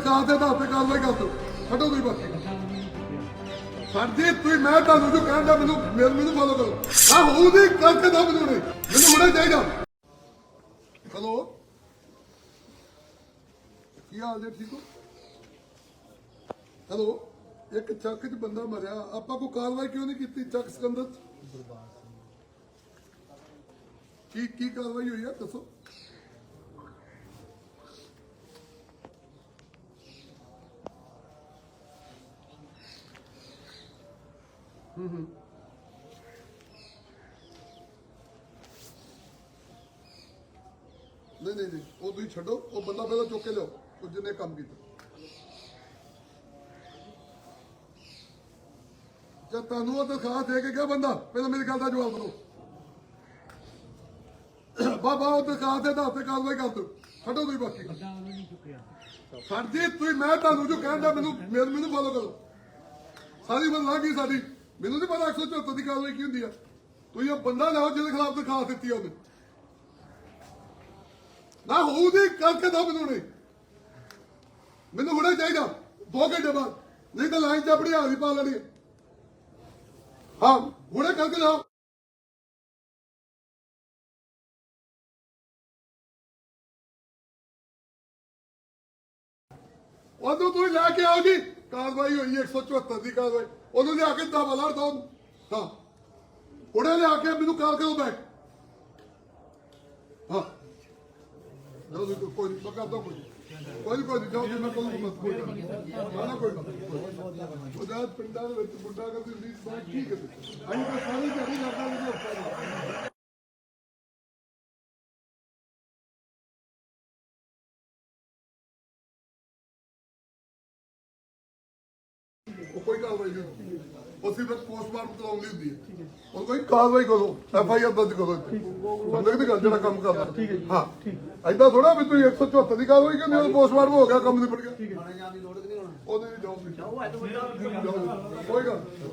ਦਰਖਾਸਤ ਦੇ ਆਧਾਰ ਤੇ ਕਾਰਵਾਈ ਕਰ ਦਿਓ ਛੱਡੋ ਤੁਸੀਂ ਬਾਕੀ ਸਰ ਤੁਸੀਂ ਮੈਂ ਤੁਹਾਨੂੰ ਜੋ ਕਹਿੰਦਾ ਮੈਨੂੰ ਮੈਨੂੰ ਮੈਨੂੰ ਫੋਲੋ ਕਰੋ। ਆ ਹੋਊਗੀ ਕਰਕੇ ਦੋ ਮੈਨੂੰ ਨਹੀਂ ਮੈਨੂੰ ਹੁਣੇ ਚਾਹੀਦਾ। ਹਲੋ ਕੀ ਹਾਲ ਜੀ, ਠੀਕ ਹੋ? ਹੈਲੋ ਇੱਕ ਚੱਕ 'ਚ ਬੰਦਾ ਮਰਿਆ। ਆਪਾਂ ਕੋਈ ਕਾਰਵਾਈ ਕਿਉਂ ਨਹੀਂ ਕੀਤੀ ਚੱਕ ਸਿਕੰਦਰ ਕੀ ਕੀ ਕਾਰਵਾਈ ਹੋਈ ਆ? ਦੱਸੋ। ਨਹੀਂ ਨਹੀਂ ਨਹੀਂ ਉਹ ਤੁਸੀਂ ਛੱਡੋ ਉਹ ਬੰਦਾ ਪਹਿਲਾਂ ਚੁੱਕ ਕੇ ਲਿਓ ਉਹ ਜਿਹਨੇ ਕੰਮ ਕੀਤਾ। ਜਦ ਤੁਹਾਨੂੰ ਉਹ ਦਰਖਾਸਤ ਦੇ ਕੇ ਗਿਆ ਬੰਦਾ ਪਹਿਲਾਂ ਮੇਰੀ ਗੱਲ ਦਾ ਜਵਾਬ ਦਿਓ। ਬਾਬਾ ਉਹ ਦਰਖਾਸਤ ਦੇ ਆਧਾਰ ਤੇ ਕਾਰਵਾਈ ਕਰ ਦਿਓ। ਛੱਡੋ ਤੁਸੀਂ ਬਾਕੀ। ਸਰ ਜੀ ਤੁਸੀਂ ਮੈਂ ਤੁਹਾਨੂੰ ਜੋ ਕਹਿੰਦਾ ਮੈਨੂੰ ਮੈਨੂੰ ਫੋਲੋ ਕਰੋ। ਸਾਰੀ ਬੰਦਾ ਕੀ ਸਾਡੀ। ਮੈਨੂੰ ਨਹੀਂ ਪਤਾ 174 ਦੀ ਕਾਰਵਾਈ ਕੀ ਹੁੰਦੀ ਆ। ਤੁਸੀਂ ਉਹ ਬੰਦਾ ਲਾਓ ਜਿਹਦੇ ਖਿਲਾਫ ਦਰਖਾਸਤ ਦਿੱਤੀ ਆ ਉਹਨੇ। ਨਾ ਹੋਊਗੀ ਕਰਕੇ ਦੋ ਮੈਨੂੰ ਨਹੀਂ ਮੈਨੂੰ ਹੁਣੇ ਚਾਹੀਦਾ, ਦੋ ਘੰਟੇ ਬਾਅਦ। ਨਹੀਂ ਤਾਂ ਲਾਈਨ ਚ ਆਪਣੀ ਹਾਜ਼ਰੀ ਪਾ ਲੈਣੀ ਹੈ। ਹਾਂ, ਹੁਣੇ ਕਰਕੇ ਲਾਓ ਉਦੋਂ ਤੁਸੀਂ ਲੈ ਕੇ ਆਓ ਜੀ ਕਾਰਵਾਈ ਹੋਈ 174 ਦੀ ਕਾਰਵਾਈ। ਉਹਨੂੰ ਲਿਆ ਕੇ ਦਬਾ ਲੜ ਦੋ ਹਾਂ। ਹੁਣੇ ਲਿਆ ਕੇ ਮੈਨੂੰ ਕਾਲ ਕਰੋ ਬੈਕ ਹਾਂ। ਲਓ ਜੀ ਕੋਈ ਨਹੀਂ ਪਕਾ ਦੋ ਕੋਈ ਕੋਈ ਕੋਈ ਜਾਓ ਜੀ, ਮੈਂ ਕੋਈ ਮਤ ਕੋਈ ਨਾ ਕੋਈ ਗੱਲ ਉਹਦਾ ਪਿੰਡਾਂ ਦੇ ਵਿੱਚ ਬੁੱਢਾ ਕਰਦੀ ਰੀਤ ਬਾਤ ਠੀਕ ਹੈ। ਅਸੀਂ ਤਾਂ ਸਾਰੀ ਦਿਹਾੜੀ ਲੜਦਾ ਨਹੀਂ। ਉਹ ਕੋਈ ਕਾਰਵਾਈ ਨਹੀਂ ਹੁੰਦੀ ਉਹ ਸਿਰਫ ਪੋਸਟਮਾਰਟਮ ਕਰਾਉਣ ਲਈ ਹੁੰਦੀ ਹੈ। ਉਹ ਕੋਈ ਕਾਰਵਾਈ ਕਰੋ। ਐਫ ਆਈ ਆਰ ਦਰਜ ਕਰੋ ਇੱਥੇ। ਬੰਦੇ ਦੀ ਗੱਲ ਜਿਹੜਾ ਕੰਮ ਕਰਦਾ ਠੀਕ ਹੈ ਹਾਂ। ਐਦਾਂ ਥੋੜਾ ਵੀ ਤੁਸੀਂ 174 ਦੀ ਕਾਰਵਾਈ ਕਰਨੀ ਉਹ ਪੋਸਟਮਾਰਟਮ ਹੋ ਗਿਆ ਕੰਮ ਨਿਬੜ ਗਿਆ। ਠੀਕ ਹੈ। ਉਹਦੇ ਨਹੀਂ। ਜਾਓ ਤੁਸੀਂ। ਜਾਓ, ਕੋਈ ਗੱਲ ਨਹੀਂ।